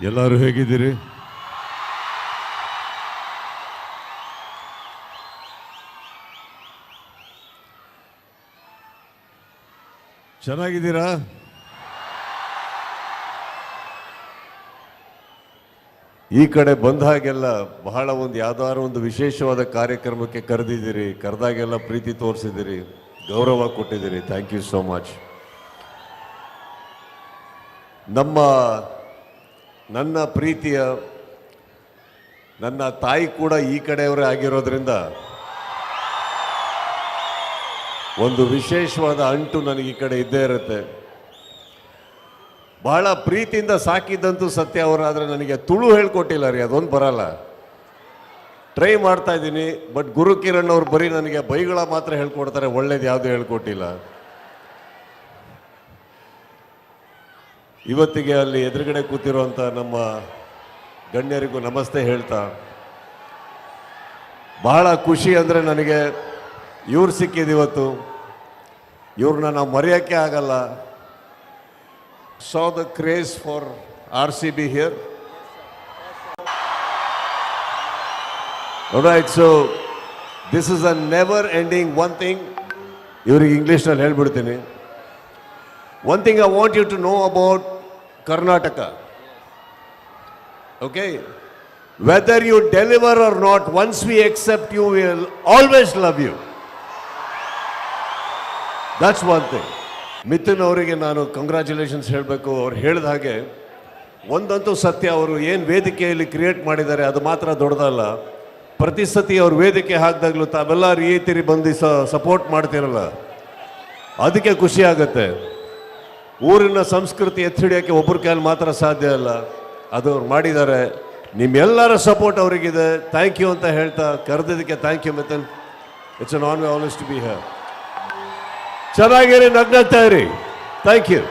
ಎಲ್ಲರೂ ಹೇಗಿದ್ದೀರಿ? ಚೆನ್ನಾಗಿದ್ದೀರಾ? ಈ ಕಡೆ ಬಂದ ಹಾಗೆಲ್ಲ ಬಹಳ ಒಂದು ಯಾವ್ದಾದ್ರು ಒಂದು ವಿಶೇಷವಾದ ಕಾರ್ಯಕ್ರಮಕ್ಕೆ ಕರೆದಿದ್ದೀರಿ, ಕರೆದಾಗೆಲ್ಲ ಪ್ರೀತಿ ತೋರಿಸಿದ್ದೀರಿ, ಗೌರವ ಕೊಟ್ಟಿದ್ದೀರಿ. ಥ್ಯಾಂಕ್ ಯು ಸೋ ಮಚ್ ನಮ್ಮ ನನ್ನ ಪ್ರೀತಿಯ ನನ್ನ ತಾಯಿ ಕೂಡ ಈ ಕಡೆಯವರೇ ಆಗಿರೋದ್ರಿಂದ ಒಂದು ವಿಶೇಷವಾದ ಅಂಟು ನನಗೆ ಈ ಕಡೆ ಇದ್ದೇ ಇರುತ್ತೆ. ಬಹಳ ಪ್ರೀತಿಯಿಂದ ಸಾಕಿದ್ದಂತೂ ಸತ್ಯ, ಅವರಾದರೆ ನನಗೆ ತುಳು ಹೇಳ್ಕೊಟ್ಟಿಲ್ಲ ರೀ, ಅದೊಂದು ಬರಲ್ಲ. ಟ್ರೈ ಮಾಡ್ತಾ ಇದ್ದೀನಿ, ಬಟ್ ಗುರುಕಿರಣ್ ಅವರು ಅವ್ರು ಬರೀ ನನಗೆ ಬೈಗಳ ಮಾತ್ರ ಹೇಳ್ಕೊಡ್ತಾರೆ, ಒಳ್ಳೇದು ಯಾವುದು ಹೇಳ್ಕೊಟ್ಟಿಲ್ಲ. ಇವತ್ತಿಗೆ ಅಲ್ಲಿ ಎದುರುಗಡೆ ಕೂತಿರುವಂಥ ನಮ್ಮ ಗಣ್ಯರಿಗೂ ನಮಸ್ತೆ ಹೇಳ್ತಾ, ಬಹಳ ಖುಷಿ ಅಂದರೆ ನನಗೆ ಇವ್ರು ಸಿಕ್ಕಿದ ಇವತ್ತು. ಇವ್ರನ್ನ ನಾವು ಮರೆಯೋಕ್ಕೆ ಆಗಲ್ಲ. So the craze for R C B here right so this is a never ending one thing ಇವ್ರಿಗೆ ಇಂಗ್ಲೀಷ್ನಲ್ಲಿ ಹೇಳ್ಬಿಡ್ತೀನಿ. One thing I want you to know about Karnataka. Okay whether you deliver or not once we accept you will always love you that's one thing Mithun ಅವರಿಗೆ ನಾನು congratulations ಹೇಳಬೇಕು. ಅವ್ರು ಹೇಳಿದ ಹಾಗೆ, ಒಂದಂತೂ ಸತ್ಯ, ಅವರು ಏನು ವೇದಿಕೆಯಲ್ಲಿ ಕ್ರಿಯೇಟ್ ಮಾಡಿದ್ದಾರೆ, ಅದು ಮಾತ್ರ ದೊಡ್ಡದಲ್ಲ. ಪ್ರತಿ ಸತಿ ಅವ್ರು ವೇದಿಕೆ ಹಾಕಿದಾಗಲೂ ತಾವೆಲ್ಲ ರೀತಿರಿ ಬಂದು ಸಪೋರ್ಟ್ ಮಾಡ್ತಿರಲ್ಲ. ಅದಕ್ಕೆ ಖುಷಿ ಆಗುತ್ತೆ. ಊರಿನ ಸಂಸ್ಕೃತಿ ಎತ್ತಿಡಿಯೋಕ್ಕೆ ಒಬ್ಬರ ಕೈಯಲ್ಲಿ ಮಾತ್ರ ಸಾಧ್ಯ ಅಲ್ಲ ಅದು ಅವ್ರು ಮಾಡಿದ್ದಾರೆ. ನಿಮ್ಮೆಲ್ಲರ ಸಪೋರ್ಟ್ ಅವರಿಗಿದೆ. ಥ್ಯಾಂಕ್ ಯು ಅಂತ ಹೇಳ್ತಾ ಕರೆದಿದ್ದಕ್ಕೆ thank you Mithun it's an on always to be her ಚೆನ್ನಾಗಿರಿ ನಗ್ನಗ್ತಾ ಇರಿ. Thank you